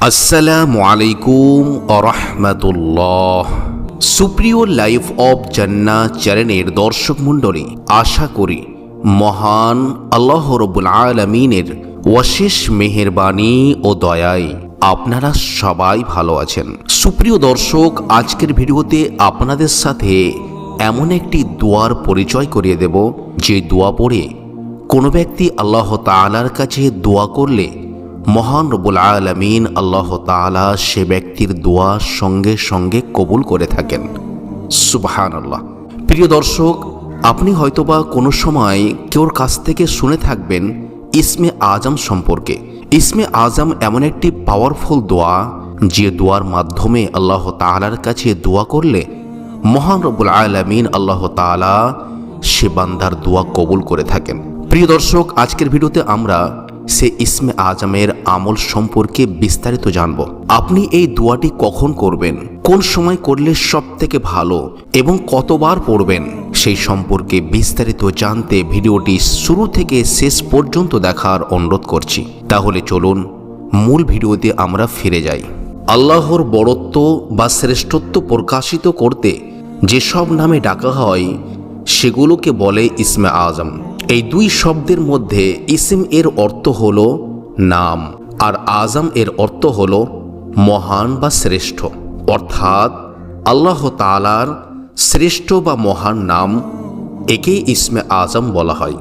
আসসালামু আলাইকুম আরহামাতুল্লাহ সুপ্রিয় লাইফ অব জান্না চ্যানেলের দর্শক মণ্ডলী, আশা করি মহান আল্লাহ রবুল আলমিনের অশেষ মেহেরবানি ও দয়ায় আপনারা সবাই ভালো আছেন। সুপ্রিয় দর্শক, আজকের ভিডিওতে আপনাদের সাথে এমন একটি দোয়ার পরিচয় করিয়ে দেব, যে দোয়া পড়ে কোনো ব্যক্তি আল্লাহ তাআলার কাছে দোয়া করলে মহান রবুল আলমিন আল্লাহ তাআলা সে ব্যক্তির দোয়া সঙ্গে সঙ্গে কবুল করে থাকেন। সুবহান আল্লাহ প্রিয় দর্শক, আপনি হয়তোবা কোনো সময় কেউর কাছ থেকে শুনে থাকবেন, ইসমে আজম সম্পর্কে। ইসমে আজম এমন একটি পাওয়ারফুল দোয়া, যে দোয়ার মাধ্যমে আল্লাহ তাআলার কাছে দোয়া করলে মহান রব্বুল আলমিন আল্লাহ তাআলা সে বান্দার দোয়া কবুল করে থাকেন। প্রিয় দর্শক, আজকের ভিডিওতে আমরা সে ইসমে আজমের আমল সম্পর্কে বিস্তারিত জানব। আপনি এই দোয়াটি কখন করবেন? কোন সময় করলে সব থেকে ভালো? এবং কতবার পড়বেন? সেই সম্পর্কে বিস্তারিত জানতে ভিডিওটি শুরু থেকে শেষ পর্যন্ত দেখার অনুরোধ করছি। তাহলে চলুন মূল ভিডিওতে আমরা ফিরে যাই। আল্লাহর বড়ত্ব বা শ্রেষ্ঠত্ব প্রকাশিত করতে যেসব নামে ডাকা হয়, সেগুলোকে বলে ইসমে আজম। এই দুই শব্দের মধ্যে ইসিম এর অর্থ হল নাম, আর আজম এর অর্থ হল মহান বা শ্রেষ্ঠ। অর্থাৎ আল্লাহ তালার শ্রেষ্ঠ বা মহান নাম একেই ইসমে আজম বলা হয়।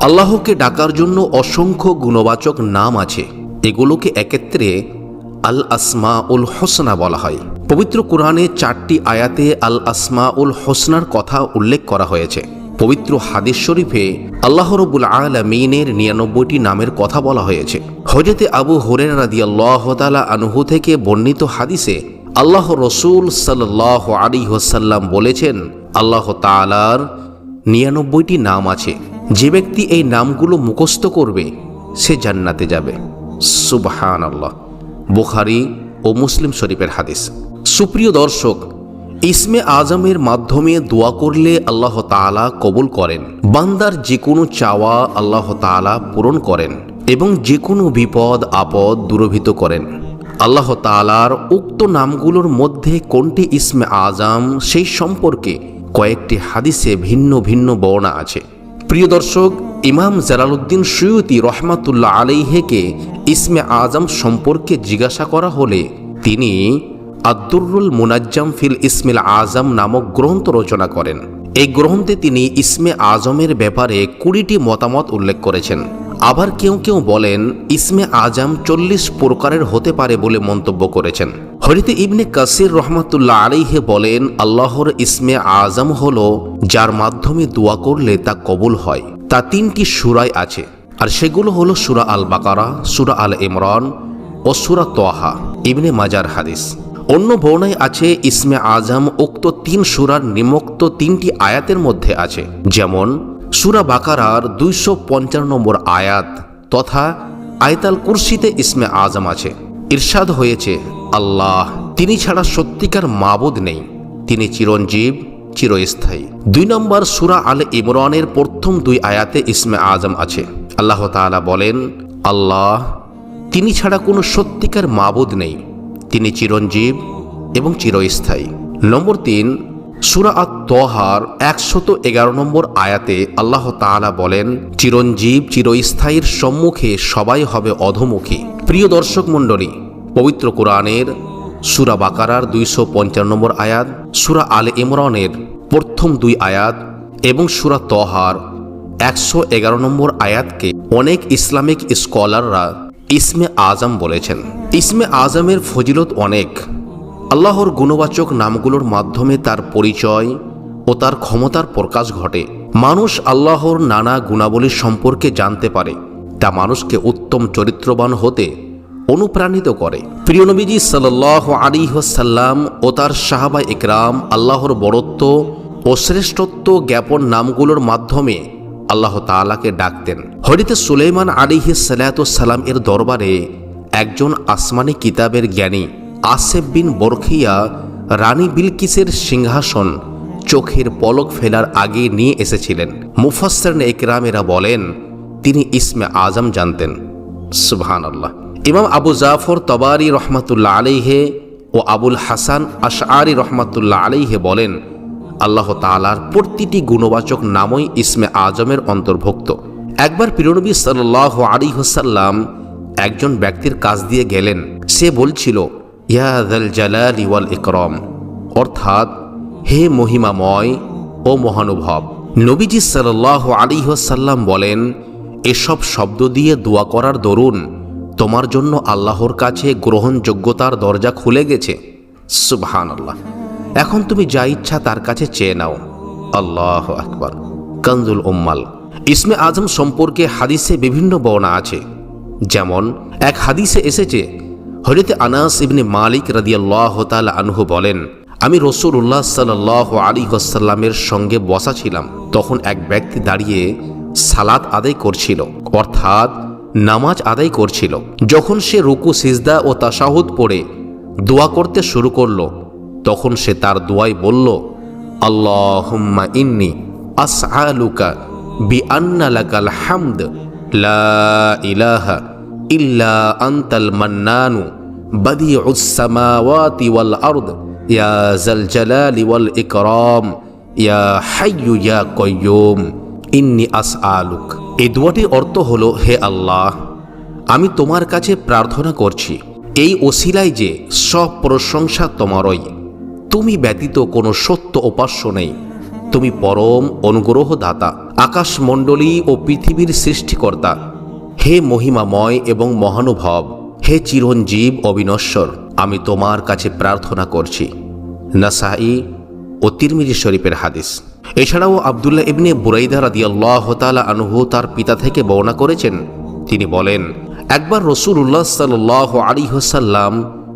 আল্লাহকে ডাকার জন্য অসংখ্য গুণবাচক নাম আছে। এগুলোকে একত্রে আল আসমা উল হোসনা বলা হয়। পবিত্র কোরআনে চারটি আয়াতে আল আসমা উল হোসনার কথা উল্লেখ করা হয়েছে। পবিত্র হাদিস শরীফে আল্লাহ রবুল আলমিনের নিরানব্বইটি নামের কথা বলা হয়েছে। হজরতে আবু হরের রাদি আল্লাহ তালা আনহু থেকে বর্ণিত হাদিসে আল্লাহ রসুল সাল্লাহ আলী হোসাল্লাম বলেছেন, আল্লাহ তালার নিরানব্বইটি নাম আছে। যে ব্যক্তি এই নামগুলো মুখস্থ করবে, সে জান্নাতে যাবে। সুবহান আল্লাহ বুখারি ও মুসলিম শরীফের হাদিস। সুপ্রিয় দর্শক, ইসমে আজমের মাধ্যমে দোয়া করলে আল্লাহ তাআলা কবুল করেন। বান্দার যে কোনো চাওয়া আল্লাহ তাআলা পূরণ করেন এবং যে কোনো বিপদ, আপদ দূরভীত করেন। আল্লাহ তাআলার উক্ত নামগুলোর মধ্যে কোনটি ইসমে আজম, সেই সম্পর্কে কয়েকটি হাদিসে ভিন্ন ভিন্ন বর্ণনা আছে। প্রিয় দর্শক, ইমাম জালালউদ্দিন সৈয়দি রহমাতুল্লাহ আলাইহেকে ইসমে আজম সম্পর্কে জিজ্ঞাসা করা হলে তিনি আব্দুরুল মুনাজ্জাম ফিল ইসমিল আজম নামক গ্রন্থ রচনা করেন। এই গ্রন্থে তিনি ইসমে আজমের ব্যাপারে কুড়িটি মতামত উল্লেখ করেছেন। আবার কেউ কেউ বলেন, ইসমে আজম চল্লিশ প্রকারের হতে পারে বলে মন্তব্য করেছেন। হরিতে ইবনে কাসির রহমাতুল্লাহ আলিহে বলেন, আল্লাহর ইসমে আজম হল যার মাধ্যমে দোয়া করলে তা কবুল হয়। তা তিনটি সুরায় আছে। আর সেগুলো হলো সুরা আল বাকারা সুরা আল ইমরান ও সুরা তোয়াহা। ইবনে মাজার হাদিস। অন্য বর্ণায় আছে ইসমে আজম উক্ত তিন সুরার নিমক্ত তিনটি আয়াতের মধ্যে আছে, যেমন সুরা বাকারার দুইশো পঞ্চান্ন নম্বর আয়াত তথা আয়তাল কুরসিতে ইসমে আজম আছে। ইরশাদ হয়েছে, আল্লাহ তিনি ছাড়া সত্যিকার মাবুদ নেই, তিনি চিরঞ্জীব, চিরস্থায়ী। দুই নম্বর সুরা আল ইমরানের প্রথম দুই আয়াতে ইসমে আজম আছে। আল্লাহ তাআলা বলেন, আল্লাহ তিনি ছাড়া কোনো সত্যিকার মাবুদ নেই। তিনি চিরঞ্জীব এবং চিরস্থায়ী। নম্বর তিন, সুরা আত তহার একশত এগারো নম্বর আয়াতে আল্লাহ তাআলা বলেন, চিরঞ্জীব চিরস্থায়ীর সম্মুখে সবাই হবে অধমুখী। প্রিয় দর্শক মণ্ডলী, পবিত্র কোরআনের সুরা বাকারার দুইশো পঞ্চান্ন নম্বর আয়াত, সুরা আল ইমরানের প্রথম দুই আয়াত এবং সুরা তহার একশো এগারো নম্বর আয়াতকে অনেক ইসলামিক স্কলাররা ইসমে আজম বলেছেন, ইসমে আজমের ফজিলত অনেক। আল্লাহর গুণবাচক নামগুলোর মাধ্যমে তার পরিচয় ও তার ক্ষমতার প্রকাশ ঘটে। মানুষ আল্লাহর নানা গুণাবলী সম্পর্কে জানতে পারে, তা মানুষকে উত্তম চরিত্রবান হতে অনুপ্রাণিত করে। প্রিয় নবীজি সাল্লাহ আলী সাল্লাম ও তার সাহাবা ইকরাম আল্লাহর বড়ত্ব ও শ্রেষ্ঠত্ব জ্ঞাপন নামগুলোর মাধ্যমে আল্লাহ তালাকে ডাকতেন। হরিতে সুলেমান আলিহি সালাম এর দরবারে একজন আসমানি কিতাবের জ্ঞানী আসেফ বিন বরখিয়া রানী বিলকিসের সিংহাসন চোখের পলক ফেলার আগে নিয়ে এসেছিলেন। মুফাসসির একরামেরা বলেন, তিনি ইসমে আজম জানতেন। সুবহান আল্লাহ ইমাম আবু জাফর তবারি রহমাতুল্লাহ আলাইহে ও আবুল হাসান আশআরি রহমাতুল্লাহ আলাইহে বলেন আল্লাহ তালার প্রতিটি গুণবাচক নামই ইসমে আজমের অন্তর্ভুক্ত। একবার পিরনবী সাল্লাহ আলী হোসাল্লাম একজন ব্যক্তির কাছ দিয়ে গেলেন। সে বলছিল ইয়াদাল জালাল ইওয়াল ইকরম। অর্থাৎ, হে মহিমাময় ও মহানুভব। নবীজি সাল্লাহ আলী হোসাল্লাম বলেন, এসব শব্দ দিয়ে দোয়া করার দরুন, তোমার জন্য আল্লাহর কাছে গ্রহণযোগ্যতার দরজা খুলে গেছে। সুবহান আল্লাহ এখন তুমি যা ইচ্ছা তার কাছে চেয়ে নাও। আল্লাহ আকবর। কনজুল উম্মাল। ইসমে আজম সম্পর্কে হাদিসে বিভিন্ন বর্ণা আছে। যেমন, এক হাদিসে এসেছে হরিতে আনাস ইবনে মালিক রাদিয়াল্লাহ তাল আনহু বলেন, আমি রসুল্লাহ সাল্লাহ আলী হাসাল্লামের সঙ্গে বসা ছিলাম। তখন এক ব্যক্তি দাঁড়িয়ে সালাত আদায় করছিল, অর্থাৎ নামাজ আদায় করছিল। যখন সে রুকু, সিজদা ও তাসাহুদ পড়ে দোয়া করতে শুরু করল তখন সে তার দোয়ায় বলল, আল্লাহুম্মা ইন্নি আসআলুকা বিআন্না লাকাল হামদ, লা ইলাহা ইল্লা আনতাল মান্নানু বাদিউস সামাওয়াতি ওয়াল আরদ, ইয়া জাল জালালি ওয়াল ইকরাম, ইয়া হাইয়ু ইয়া কাইয়ুম, ইন্নি আসআলুক। এই দোয়াটির অর্থ হলো, হে আল্লাহ, আমি তোমার কাছে প্রার্থনা করছি, এই ওসিলায় যে সব প্রশংসা তোমারই। তুমি ব্যতীত কোনো সত্য উপাস্য নেই। তুমি পরম অনুগ্রহদাতা, আকাশমণ্ডলী ও পৃথিবীর সৃষ্টিকর্তা। হে মহিমাময় এবং মহানুভব, হে চিরঞ্জীব অবিনশ্বর, আমি তোমার কাছে প্রার্থনা করছি। নাসাই ও তিরমিজি শরীফের হাদিস। এছাড়াও আবদুল্লাহ ইবনে বুরাইদা রাদিয়াল্লাহ তাআলা আনহু তার পিতা থেকে বর্ণনা করেছেন। তিনি বলেন, একবার রসুল্লাহ সাল্লাহ আলী হোসাল্লাম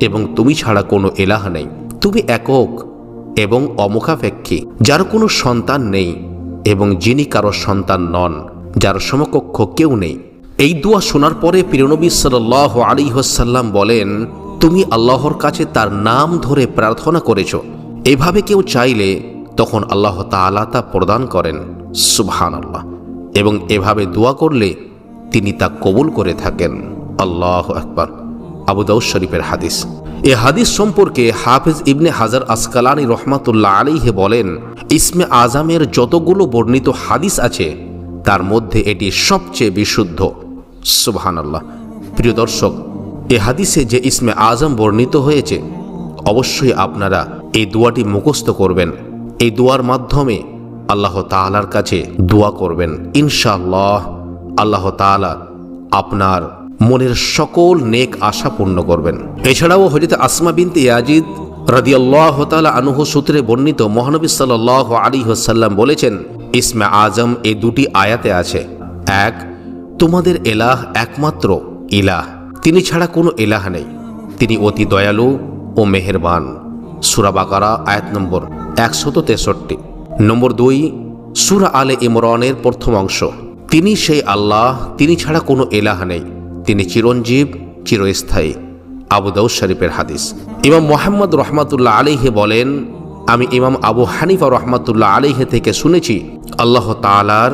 এবং তুমি ছাড়া কোনো এলাহ নেই। তুমি একক এবং অমুখাপেক্ষী, যার কোনো সন্তান নেই এবং যিনি কারও সন্তান নন, যার সমকক্ষ কেউ নেই। এই দোয়া শোনার পরে প্রিয়নবী সাল্লাহ আলী হোসাল্লাম বলেন, তুমি আল্লাহর কাছে তার নাম ধরে প্রার্থনা করেছ। এভাবে কেউ চাইলে তখন আল্লাহ তাআলা তা প্রদান করেন। সুবহান আল্লাহ এবং এভাবে দোয়া করলে তিনি তা কবুল করে থাকেন। আল্লাহ আকবার। আবু দাউদ শরীফের হাদিস। এ হাদিস সম্পর্কে হাফিজ ইবনে হাজার আসকালানি রহমাতুল্লাহ আলিহে বলেন, ইসমে আজামের যতগুলো বর্ণিত হাদিস আছে, তার মধ্যে এটি সবচেয়ে বিশুদ্ধ। সুবহান আল্লাহ প্রিয় দর্শক, এ হাদিসে যে ইসমে আজম বর্ণিত হয়েছে, অবশ্যই আপনারা এই দোয়াটি মুখস্থ করবেন। এই দোয়ার মাধ্যমে আল্লাহ তাআলার কাছে দোয়া করবেন। ইনশাআল্লাহ আল্লাহ তাআলা আপনার মনের সকল নেক আশা পূর্ণ করবেন। এছাড়াও হজরত আসমা বিনতে ইয়াজিদ রাদিয়াল্লাহ তাআলা আনুহ সূত্রে বর্ণিত মহানবী সাল্লাল্লাহু আলাইহি ওয়াসাল্লাম বলেছেন, ইসমে আজম এই দুটি আয়াতে আছে। এক, তোমাদের এলাহ একমাত্র ইলাহ। তিনি ছাড়া কোনো এলাহ নেই। তিনি অতি দয়ালু ও মেহেরবান। সুরা বাকারা, আয়াত নম্বর একশত তেষট্টি। নম্বর দুই, সুরা আলে ইমরানের প্রথম অংশ। তিনি সেই আল্লাহ, তিনি ছাড়া কোনো এলাহ নেই। তিনি চিরঞ্জীব, চিরস্থায়ী। আবু দাউদ শরীফের হাদিস। ইমাম মোহাম্মদ রহমাতুল্লাহ আলিহে বলেন, আমি ইমাম আবু হানিফা রহমাতুল্লাহ আলিহে থেকে শুনেছি, আল্লাহ তালার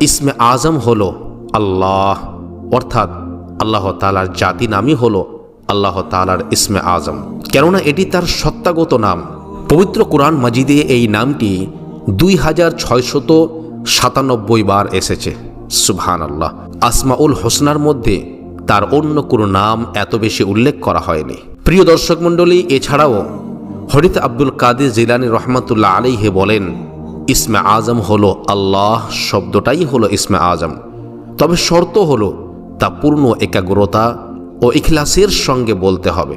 ইসমে আজম হল আল্লাহ, অর্থাৎ আল্লাহ তালার জাতি নামই হল আল্লাহ তালার ইসমে আজম। কেননা এটি তার সত্তাগত নাম। পবিত্র কোরআন মাজিদে এই নামটি দুই হাজার ছয়শত সাতানব্বই বার এসেছে। সুবহান আল্লাহ আসমাউল হোসনার মধ্যে তার অন্য কোনো নাম এত বেশি উল্লেখ করা হয়নি। প্রিয় দর্শক মণ্ডলী, এছাড়াও হরিত আব্দুল কাদের জিলানি রহমতুল্লাহ আলিহে বলেন, ইসমে আজম হলো আল্লাহ শব্দটাই হলো ইসমে আজম। তবে শর্ত হলো, তা পূর্ণ একাগ্রতা ও ইখলাসের সঙ্গে বলতে হবে।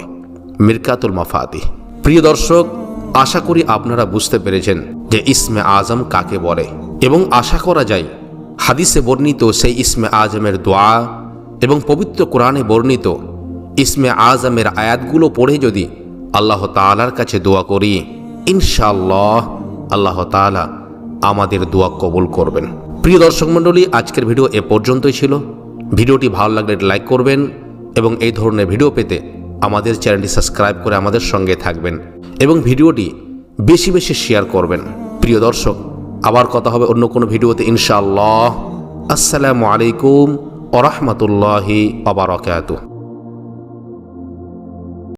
মিরকাতুল মাফাতি প্রিয় দর্শক, আশা করি আপনারা বুঝতে পেরেছেন যে ইসমে আজম কাকে বলে। এবং আশা করা যায়, হাদিসে বর্ণিত সেই ইসমে আজমের দোয়া এবং পবিত্র কোরআনে বর্ণিত, ইসমে আজমের আয়াতগুলো পড়ে যদি আল্লাহ তালার কাছে দোয়া করি, ইনশাআল্লাহ আল্লাহ তালা আমাদের দোয়া কবুল করবেন। প্রিয় দর্শক মণ্ডলী, আজকের ভিডিও এ পর্যন্তই ছিল। ভিডিওটি ভালো লাগলে লাইক করবেন এবং এই ধরনের ভিডিও পেতে আমাদের চ্যানেলটি সাবস্ক্রাইব করে আমাদের সঙ্গে থাকবেন এবং ভিডিওটি বেশি বেশি শেয়ার করবেন। প্রিয় দর্শক, আবার কথা হবে অন্য কোনো ভিডিওতে, ইনশাআল্লাহ। আসসালামু আলাইকুম। ওরহমতুল্লাহি আবরকাত